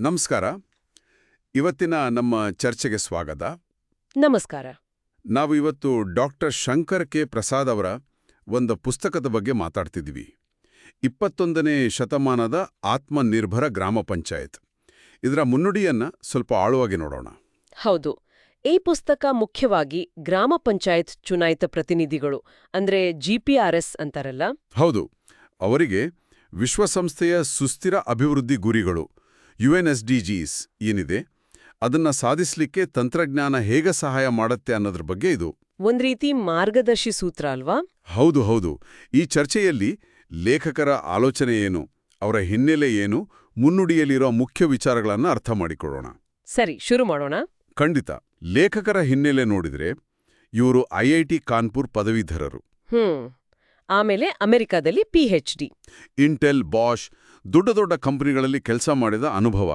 ನಮಸ್ಕಾರ. ಇವತ್ತಿನ ನಮ್ಮ ಚರ್ಚೆಗೆ ಸ್ವಾಗತ. ನಮಸ್ಕಾರ. ನಾವು ಇವತ್ತು ಡಾಕ್ಟರ್ ಶಂಕರ್ ಕೆ ಪ್ರಸಾದ್ ಅವರ ಒಂದು ಪುಸ್ತಕದ ಬಗ್ಗೆ ಮಾತಾಡ್ತಿದ್ವಿ ಇಪ್ಪತ್ತೊಂದನೇ ಶತಮಾನದ ಆತ್ಮನಿರ್ಭರ ಗ್ರಾಮ ಪಂಚಾಯತ್. ಇದರ ಮುನ್ನುಡಿಯನ್ನ ಸ್ವಲ್ಪ ಆಳವಾಗಿ ನೋಡೋಣ. ಹೌದು. ಈ ಪುಸ್ತಕ ಮುಖ್ಯವಾಗಿ ಗ್ರಾಮ ಪಂಚಾಯತ್ ಚುನಾಯಿತ ಪ್ರತಿನಿಧಿಗಳು ಅಂದ್ರೆ ಜಿಪಿಆರ್ಎಸ್ ಅಂತಾರಲ್ಲ? ಹೌದು. ಅವರಿಗೆ ವಿಶ್ವಸಂಸ್ಥೆಯ ಸುಸ್ಥಿರ ಅಭಿವೃದ್ಧಿ ಗುರಿಗಳು ಯುಎನ್ಎಸ್ಡಿಜಿಸ್ ಏನಿದೆ? ಅದನ್ನ ಸಾಧಿಸಲಿಕ್ಕೆ ತಂತ್ರಜ್ಞಾನ ಹೇಗೆ ಸಹಾಯ ಮಾಡುತ್ತೆ ಅನ್ನೋದ್ರ ಬಗ್ಗೆ ಇದು. ಒಂದ್ ರೀತಿ ಮಾರ್ಗದರ್ಶಿ ಸೂತ್ರ ಅಲ್ವಾ? ಹೌದು ಹೌದು. ಈ ಚರ್ಚೆಯಲ್ಲಿ ಲೇಖಕರ ಆಲೋಚನೆ ಏನು ಅವರ ಹಿನ್ನೆಲೆ ಏನು ಮುನ್ನುಡಿಯಲ್ಲಿರೋ ಮುಖ್ಯ ವಿಚಾರಗಳನ್ನು ಅರ್ಥ ಮಾಡಿಕೊಳ್ಳೋಣ. ಸರಿ ಶುರು ಮಾಡೋಣ. ಖಂಡಿತ. ಲೇಖಕರ ಹಿನ್ನೆಲೆ ನೋಡಿದ್ರೆ ಇವರು ಐಐಟಿ ಕಾನ್ಪುರ್ ಪದವೀಧರರು. ಹ್ಮ್. ಆಮೇಲೆ ಅಮೆರಿಕಾದಲ್ಲಿ ಪಿಎಚ್ ಡಿ ಇಂಟೆಲ್ ಬಾಷ್ ದೊಡ್ಡ ದೊಡ್ಡ ಕಂಪನಿಗಳಲ್ಲಿ ಕೆಲಸ ಮಾಡಿದ ಅನುಭವ.